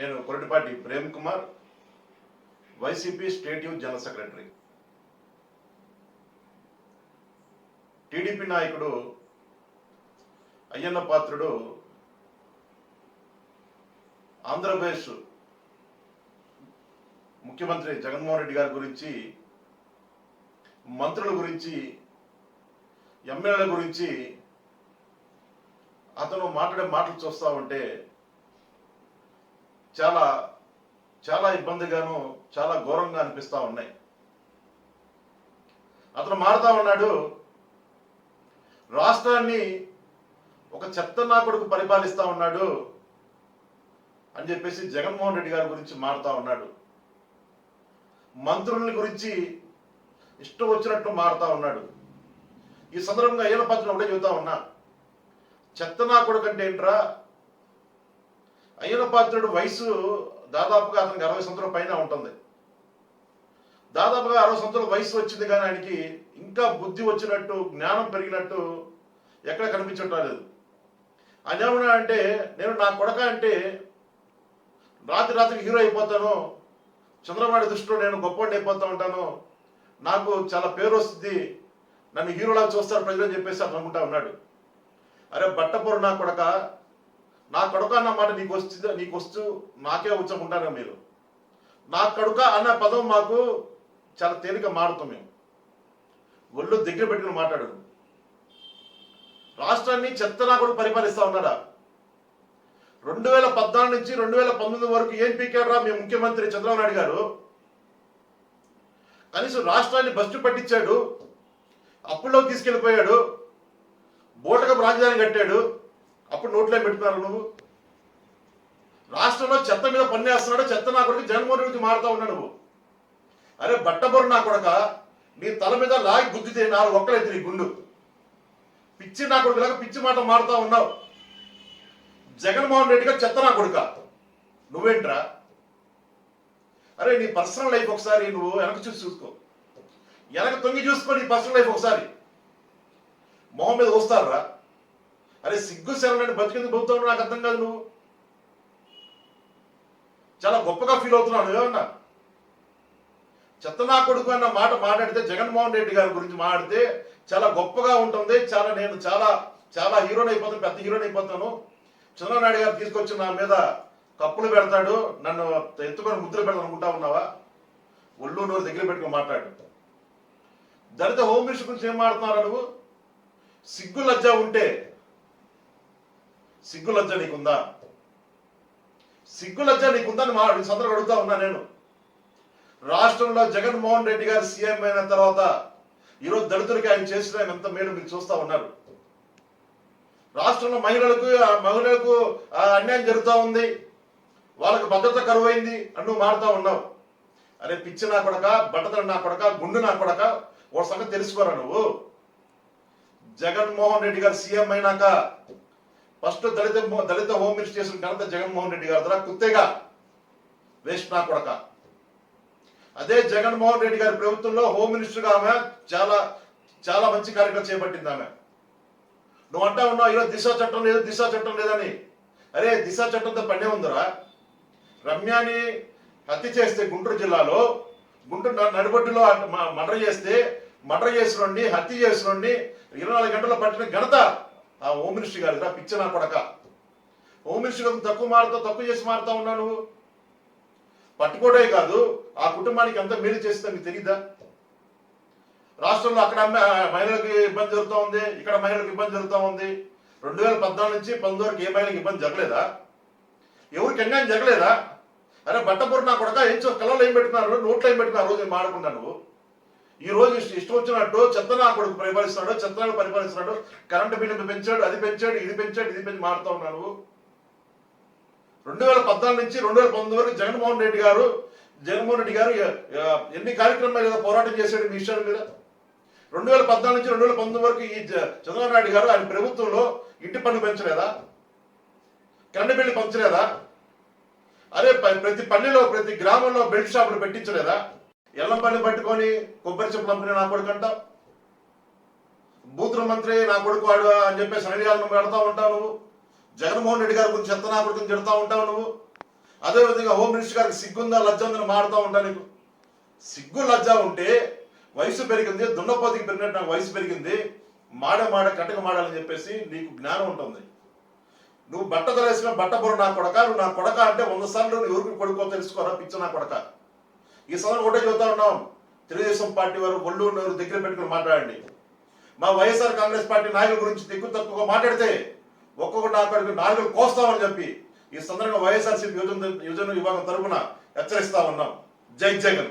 నేను Koratipati Prem Kumar YCP state youth general secretary. TDP నాయకుడు అయ్యన్న పాత్రుడు ఆంధ్రప్రదేశ్ ముఖ్యమంత్రి జగన్మోహన్ రెడ్డి గారి గురించి మంత్రుల గురించి ఎమ్మెల్యేల గురించి అతను మాట్లాడే మాటలు చూస్తూ ఉంటే చాలా చాలా ఇబ్బందిగాను చాలా ఘోరంగా అనిపిస్తూ ఉన్నాయి. అతను మారుతా ఉన్నాడు. రాష్ట్రాన్ని ఒక చెత్త నాకుడుకు పరిపాలిస్తా ఉన్నాడు అని చెప్పేసి జగన్మోహన్ రెడ్డి గారి గురించి మారుతా ఉన్నాడు. మంత్రుల గురించి ఇష్టం వచ్చినట్టు మారుతా ఉన్నాడు. ఈ సందర్భంగా అయ్యన పత్రం ఒకటే చెబుతా ఉన్నా. చెత్త నా కొడుకు అంటే ఏంట్రా? అయ్యన పాత్రుడు వయసు దాదాపుగా అతనికి అరవై సంవత్సరాల పైన ఉంటుంది. దాదాపుగా అరవై సంవత్సరాల వయసు వచ్చింది కానీ ఆయనకి ఇంకా బుద్ధి వచ్చినట్టు జ్ఞానం పెరిగినట్టు ఎక్కడ కనిపించటం లేదు. ఆయన ఏమన్నా అంటే నేను నా కొడక అంటే రాత్రి రాత్రికి హీరో అయిపోతాను. చంద్రబాబు దృష్టిలో నేను గొప్పవాడిని అయిపోతా ఉంటాను. నాకు చాలా పేరు వస్తుంది. నన్ను హీరోలా చూస్తారు ప్రజలు అని చెప్పేసి అతను అనుకుంటా ఉన్నాడు. అరే బట్టపొరు నా కొడక నా కడుక అన్న మాట నీకు వస్తుంది నీకు వస్తూ నాకే వచ్చకుంటాను మీరు? నా కడుక అన్న పదం మాకు చాలా తేలిక మారుతాం మేము. ఒళ్ళు దగ్గర పెట్టుకుని మాట్లాడు. రాష్ట్రాన్ని చెత్తనా కూడా పరిపాలిస్తా ఉన్నాడా? రెండు వేల పద్నాలుగు నుంచి రెండు వేల పంతొమ్మిది వరకు ఏం పీకాడు రా మీ ముఖ్యమంత్రి చంద్రబాబు నాయుడు గారు. కనీసం రాష్ట్రాన్ని బస్సు పట్టించాడు అప్పుల్లోకి తీసుకెళ్ళిపోయాడు బోటకపు రాజధాని కట్టాడు అప్పుడు నోట్లో పెట్టుకున్నారు నువ్వు? రాష్ట్రంలో చెత్త మీద పన్నేస్తున్నాడు చెత్త నా కొడుకు జగన్మోహన్ రెడ్డికి మారుతా ఉన్నా నువ్వు. అరే బట్టబొరు నా కొడక నీ తల మీద లాగి గుద్దితే నాలుగు ఒక్కలైతే నీ గుండు. పిచ్చి నా కొడుకులాగా పిచ్చి మాట మారుతా ఉన్నావు. జగన్మోహన్ రెడ్డిగా చెత్త నా కొడుక. నువ్వేంట్రా? అరే నీ పర్సనల్ లైఫ్ ఒకసారి నువ్వు వెనక చూసి చూసుకో. వెనక తొంగి చూసుకో నీ పర్సనల్ లైఫ్ ఒకసారి. మొహం మీద వస్తారా అరే సిగ్గు శరణని బతికింది బతుకుతావు నాకు అర్థం కాదు నువ్వు. చాలా గొప్పగా ఫీల్ అవుతున్నాను ఏమన్నా? చెత్త నా కొడుకు అన్న మాట మాట్లాడితే జగన్మోహన్ రెడ్డి గారి గురించి మాట్లాడితే చాలా గొప్పగా ఉంటుంది చాలా నేను చాలా చాలా హీరోని అయిపోతాను పెద్ద హీరోని అయిపోతాను. చంద్రబాబు నాయుడు గారు తీసుకొచ్చి నా మీద కప్పులు పెడతాడు నన్ను ఎత్తుకొని ముద్ర పెడతాను అనుకుంటా ఉన్నావా? ఒళ్ళు నోరు దగ్గర పెట్టుకొని మాట్లాడు. దళిత హోమ్ మినిస్టర్ గురించి ఏం మాట్లాడుతున్నారా నువ్వు? సిగ్గు లజ్జ ఉంటే సిగ్గులజ్జ నీకుందా? సిగ్గు లజ్జ నీకుందని మా ఈ సందర్భం అడుగుతా ఉన్నా నేను. రాష్ట్రంలో జగన్మోహన్ రెడ్డి గారు సీఎం అయిన తర్వాత ఈరోజు దళితులకి ఆయన చేసిన ఎంత మేలు మీరు చూస్తా ఉన్నారు. రాష్ట్రంలో మహిళలకు ఆ మహిళలకు ఆ అన్యాయం జరుగుతూ ఉంది. వాళ్ళకి భద్రత కరువైంది అని మారుతా ఉన్నావు. అరే పిచ్చి నా కొడక బట్టతల నా కొడక గుండు నా కొడక ఒక సంగతి తెలుసుకోరా నువ్వు? జగన్మోహన్ రెడ్డి గారు సీఎం అయినాక first Dalit Dalit home minister చేసిన ఘనత జగన్మోహన్ రెడ్డి గారు ద్వారా కుత్తేగా. వేస్ట్ నా కొడక. అదే జగన్మోహన్ రెడ్డి గారి ప్రభుత్వంలో హోమ్ మినిస్టర్గా ఆమె చాలా చాలా మంచి కార్యక్రమం చేపట్టింది ఆమె. నువ్వు అంటా ఉన్నావు ఈరోజు దిశ చట్టం లేదు దిశ చట్టం లేదని. అరే దిశ చట్టంతో పనే ఉందిరా. రమ్యాని హత్య చేస్తే గుంటూరు జిల్లాలో గుంటూరు నడిబొడ్డులో మర్డర్ చేస్తే మర్డర్ చేసినండి హత్య చేసినండి ఇరవై నాలుగు గంటల పట్టిన ఘనత ఆ హోమ్ మినిస్టర్ గారి పిచ్చ నా కొడక. హోమ్ మినిస్టర్ గారు తక్కువ మారుతా తక్కువ చేసి మారుతా ఉన్నావు నువ్వు. పట్టుకోవడే కాదు ఆ కుటుంబానికి ఎంత మేలు చేస్తుందో మీకు తెలీదా? రాష్ట్రంలో అక్కడ మహిళలకు ఇబ్బంది జరుగుతూ ఉంది ఇక్కడ మహిళలకు ఇబ్బంది జరుగుతూ ఉంది. రెండు వేల పద్నాలుగు నుంచి పంతొమ్మిది వరకు ఏ మహిళకి ఇబ్బంది జరగలేదా? ఎవరికి అన్యాయం జరగలేదా? అరే బట్టపూర్ నా కొడక ఏం కళ్ళలో ఏం పెట్టినారు నోట్లో ఏం పెట్టినారు రోజు మాడకుండా నువ్వు. ఈ రోజు ఇష్ట- ఇష్టం వచ్చినట్టు చెత్తనా కొడుకు పరిపాలిస్తున్నాడు చెత్తనాడు పరిపాలిస్తున్నాడు కరెంటు బిల్లు పెంచాడు అది పెంచాడు ఇది పెంచాడు ఇది పెంచి మారుతా ఉన్నాడు. రెండు వేల పద్నాలుగు నుంచి రెండు వేల పంతొమ్మిది వరకు జగన్మోహన్ రెడ్డి గారు జగన్మోహన్ రెడ్డి గారు ఎన్ని కార్యక్రమాలు ఏదో పోరాటం చేశాడు మీ విషయాల మీద? రెండు వేల పద్నాలుగు నుంచి రెండు వేల పంతొమ్మిది వరకు ఈ చంద్రబాబు నాయుడు గారు ఆయన ప్రభుత్వంలో ఇంటి పన్ను పెంచలేదా? Current bill పెంచలేదా? అదే ప- ప్రతి పల్లెలో ప్రతి గ్రామంలో బెల్ట్ షాపులు పెట్టించలేదా? ఎల్లంపల్లి పట్టుకొని కొబ్బరి చెప్పులు అమ్ముకునే నా కొడుకు అంటావు? బూతుల మంత్రి నా కొడుకు వాడు అని చెప్పేసి అనిగాలను పెడతా ఉంటావు నువ్వు? జగన్మోహన్ రెడ్డి గారి గురించి చెత్త నా కొడుకుని తిడతా ఉంటావు నువ్వు? అదేవిధంగా హోమ్ మినిస్టర్ గారికి సిగ్గుందా లజ్జ ఉందని మాడుతూ ఉంటా నీకు? సిగ్గు లజ్జ ఉంటే వయసు పెరిగింది దున్నపోతికి పెరిగినట్టు నాకు వయసు పెరిగింది. మాడ మాడ కట్టక మాడాలని చెప్పేసి నీకు జ్ఞానం ఉంటుంది. నువ్వు బట్ట తలేసిన బట్ట బొర నా కొడక నువ్వు నా కొడక అంటే వంద సార్లు నువ్వు ఎవరికి కొడుకో తెలుసుకోరా పిచ్చ నా కొడక? ఈ సమయంలో ఒకటే చూస్తా ఉన్నాం. తెలుగుదేశం పార్టీ వారు ఒళ్ళు నోరు దగ్గర పెట్టుకుని మాట్లాడండి. మా వైఎస్ఆర్ కాంగ్రెస్ పార్టీ నాయకుల గురించి దిక్కు తక్కువగా మాట్లాడితే ఒక్కొక్కటి నా నాలుగు కోస్తామని చెప్పి ఈ సందర్భంగా వైఎస్ఆర్సీపీ యువజన యువజన విభాగం తరఫున హెచ్చరిస్తా ఉన్నాం. జై జగన్.